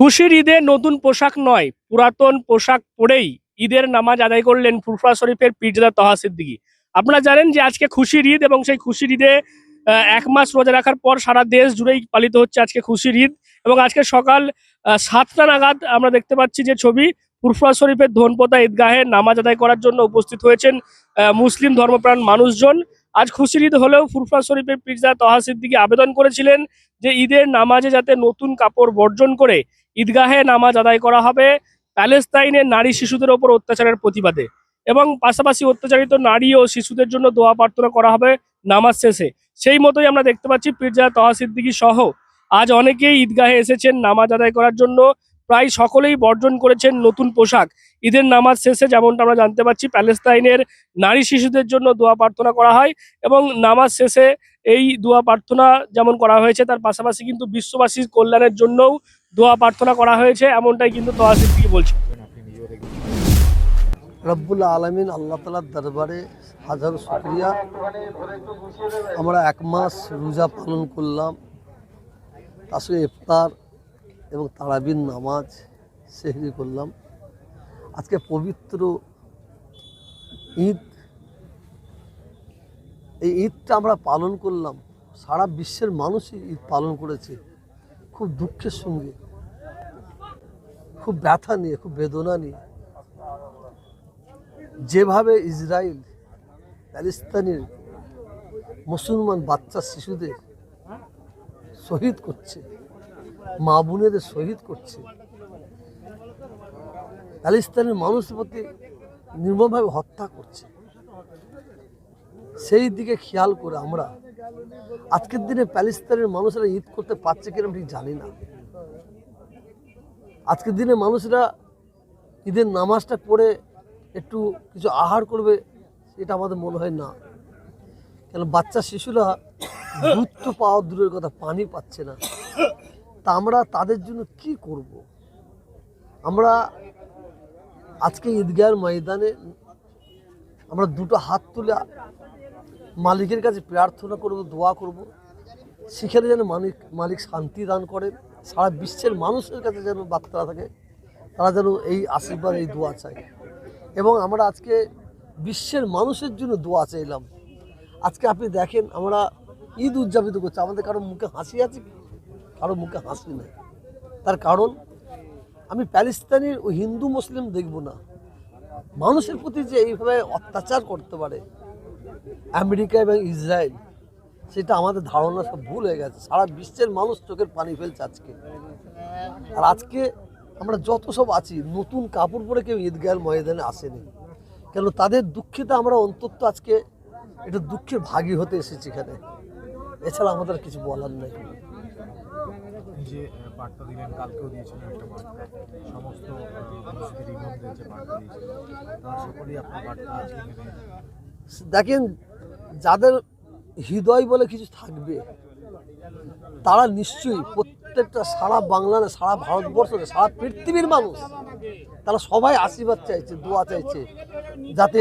খুশির ঈদে নতুন পোশাক নয়, পুরাতন পোশাক পরেই ঈদের নামাজ আদায় করলেন ফুরফুরা শরীফের পীরজাদা তহা সিদ্দিকী। আপনারা জানেন যে আজকে খুশির ঈদ এবং সেই খুশির ঈদে এক মাস রোজা রাখার পর সারা দেশ জুড়েই পালিত হচ্ছে আজকে খুশির ঈদ এবং আজকে সকাল সাতটা নাগাদ আমরা দেখতে পাচ্ছি যে ছবি ফুরফুরা শরীফের ধনপোতা ঈদগাহে নামাজ আদায় করার জন্য উপস্থিত হয়েছেন মুসলিম ধর্মপ্রাণ মানুষজন। আজ খুশির ঈদ হলেও ফুরফুরা শরীফের পীরজাদা তহা সিদ্দিকী আবেদন করেছিলেন যে ঈদের নামাজে যাতে নতুন কাপড় বর্জন করে, ঈদগাহে নামাজ আদায় করা হবে। প্যালেস্তাইনের নারী শিশুদের ওপর অত্যাচারের প্রতিবাদে এবং পাশাপাশি অত্যাচারিত নারী ও শিশুদের জন্য দোয়া প্রার্থনা করা হবে নামাজ শেষে। সেই মতোই আমরা দেখতে পাচ্ছি পীরজা তহা সিদ্দিকী সহ আজ অনেকেই ঈদগাহে এসেছেন নামাজ আদায় করার জন্য। প্রায় সকলেই বর্জন করেছেন নতুন পোশাক। ঈদের নামাজ শেষে যেমনটা আমরা জানতে পারছি, প্যালেস্তাইনের নারী শিশুদের জন্য দোয়া প্রার্থনা করা হয় এবং নামাজ শেষে এই দোয়া প্রার্থনা যেমন করা হয়েছে, তার পাশাপাশি কিন্তু বিশ্ববাসীর কল্যাণের জন্যও দোয়া প্রার্থনা করা হয়েছে, এমনটাই কিন্তু তোয়া সিদ্দিকী বলছে রব্বুল আলমিন আল্লাহ তালার দরবারে হাজার শুক্রিয়া। আমরা এক মাস রোজা পালন করলাম তার সঙ্গে ইফতার এবং তারাবির নামাজ সেহরি করলাম। আজকে পবিত্র ঈদ। এই ঈদটা আমরা পালন করলাম। সারা বিশ্বের মানুষই ঈদ পালন করেছে। খুব দুঃখের সঙ্গে। খুব ব্যথা নিয়ে, খুব বেদনা নিয়ে। যেভাবে ইসরায়েল, প্যালেস্তানের মুসলমান বাচ্চা শিশুদের শহীদ করছে মা বোনেদের শহীদ করছে। প্যালেস্তানের মানুষের প্রতি নির্মমভাবে হত্যা করছে। সেই দিকে খেয়াল করে আমরা আজকের দিনে প্যালেস্তানের মানুষেরা ঈদ করতে পারছে কিনা ঠিক জানি না। আজকের দিনে মানুষরা ঈদের নামাজটা পড়ে একটু কিছু আহার করবে এটা আমাদের মনে হয় না। কেন বাচ্চা শিশুরা দুধ তো পাওয়া দূরের কথা, পানি পাচ্ছে না। তা আমরা তাদের জন্য কি করব। আমরা আজকে ঈদগাহের ময়দানে আমরা দুটো হাত তুলে মালিকের কাছে প্রার্থনা করব, দোয়া করব। সেখানে যেন মালিক মালিক শান্তি দান করেন। সারা বিশ্বের মানুষের কাছে যেন বার্তা থাকে, তারা যেন এই আশীর্বাদ, এই দোয়া চায়। এবং আমরা আজকে বিশ্বের মানুষের জন্য দোয়া চাইলাম। আজকে আপনি দেখেন, আমরা ঈদ উদযাপিত করছি। আমাদের কারও মুখে হাসি আছে কি? কারও মুখে হাসি নেই। তার কারণ, আমি প্যালেস্তানির ও হিন্দু মুসলিম দেখব না। মানুষের প্রতি যে এইভাবে অত্যাচার করতে পারে, আমেরিকা এবং ইসরায়েল, সেটা আমাদের ধারণা সব ভুল হয়ে গেছে। সারা বিশ্বের মানুষ চোখের পানি ফেলছে আজকে। আর আজকে আমরা যত সব আছি, নতুন কাপড় পরে কেউ ঈদগাহের ময়দানে আসেনি। কেন তাদের দুঃখিতে আমরা অন্তত আজকে এটা দুঃখের ভাগী হতে এসেছি এখানে। এছাড়া আমাদের কিছু বলার নেই। যে বার্তা দিলেন, কালকেও দিয়েছিলেন একটা বার্তা। সমস্ত যে বার্তা দিয়েছিলেন, তারা সকলেই আপনার বার্তা দেখেন, যাদের হৃদয় বলে কিছু থাকবে, তারা নিশ্চয়ই প্রত্যেকটা সারা বাংলা সারা ভারতবর্ষ না সারা পৃথিবীর মানুষ, তারা সবাই আশীর্বাদ চাইছে, দোয়া চাইছে, যাতে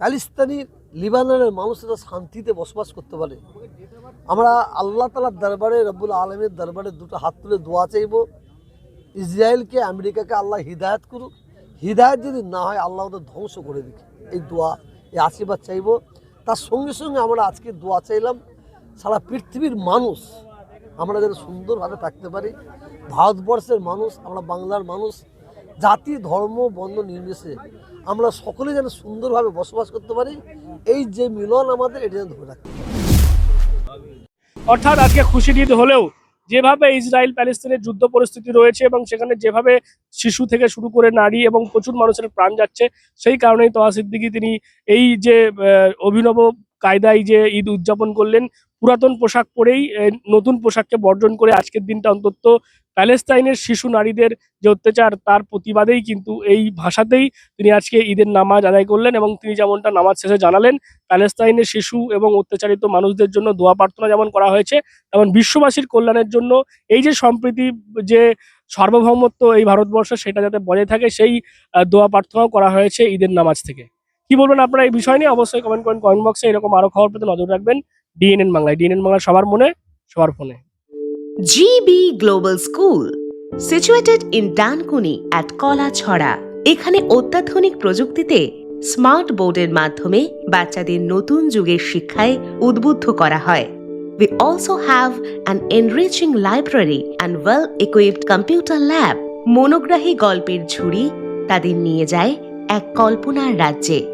প্যালিস্তানি, লিবাননের মানুষেরা শান্তিতে বসবাস করতে পারে। আমরা আল্লাহ তালার দরবারে, রব্বুল আলমের দরবারে দুটো হাত তুলে দোয়া চাইব। ইসরায়েলকে, আমেরিকাকে আল্লাহ হিদায়ত করুক। হিদায়ত যদি না হয়, আল্লাহ ওদের ধ্বংস করে দিক। এই দোয়া, এই আশীর্বাদ চাইব। তার সঙ্গে সঙ্গে আমরা আজকে দোয়া চাইলাম, সারা পৃথিবীর মানুষ, আমরা যেন সুন্দরভাবে থাকতে পারি। ভারতবর্ষের মানুষ, আমরা বাংলার মানুষ, জাতি, ধর্ম, বর্ণ, নির্বিশেষে আমরা সকলে যেন সুন্দরভাবে বসবাস করতে পারি। এই যে মিলন আমাদের, এটা যেন ধরে রাখতে। অর্থাৎ আজকে খুশি ঈদ হলেও যেভাবে ইসরায়েল প্যালেস্তিনের যুদ্ধ পরিস্থিতি রয়েছে এবং সেখানে যেভাবে শিশু থেকে শুরু করে নারী এবং প্রচুর মানুষের প্রাণ যাচ্ছে, সেই কারণেই তোয়া সিদ্দিকী তিনি এই যে অভিনব কায়দায় যে ঈদ উদযাপন করলেন, পুরাতন পোশাক পরেই নতুন পোশাককে বর্জন করে আজকের দিনটা অন্তত প্যালেস্তাইনের শিশু নারীদের যে অত্যাচার, তার প্রতিবাদেই কিন্তু এই ভাষাতেই তিনি আজকে ঈদের নামাজ আদায় করলেন এবং তিনি যেমনটা নামাজ শেষে জানালেন, প্যালেস্তাইনের শিশু এবং অত্যাচারিত মানুষদের জন্য দোয়া প্রার্থনা যেমন করা হয়েছে, তেমন বিশ্ববাসীর কল্যাণের জন্য এই যে সম্প্রীতি, যে সার্বভৌমত্ব এই ভারতবর্ষ সেটা যাতে বজায় থাকে, সেই দোয়া প্রার্থনাও করা হয়েছে ঈদের নামাজ থেকে। কি বলবেন আপনারা এই বিষয় নিয়ে? অবশ্যই কমেন্ট করেন কমেন্ট বক্সে এরকম আরও খবর পেতে নজর রাখবেন ডিএনএন বাংলায়। ডিএনএন বাংলা সবার মনে সবার ফোনে। GB Global School, situated in Dankuni at Kalachhara এখানে অত্যাধুনিক প্রযুক্তিতে স্মার্ট বোর্ডের মাধ্যমে বাচ্চাদের নতুন যুগের শিক্ষায় উদ্বুদ্ধ করা হয়। We also have an enriching library and well-equipped computer lab. মনোগ্রাহী গল্পের ঝুড়ি তাদের নিয়ে যায় এক কল্পনার রাজ্যে।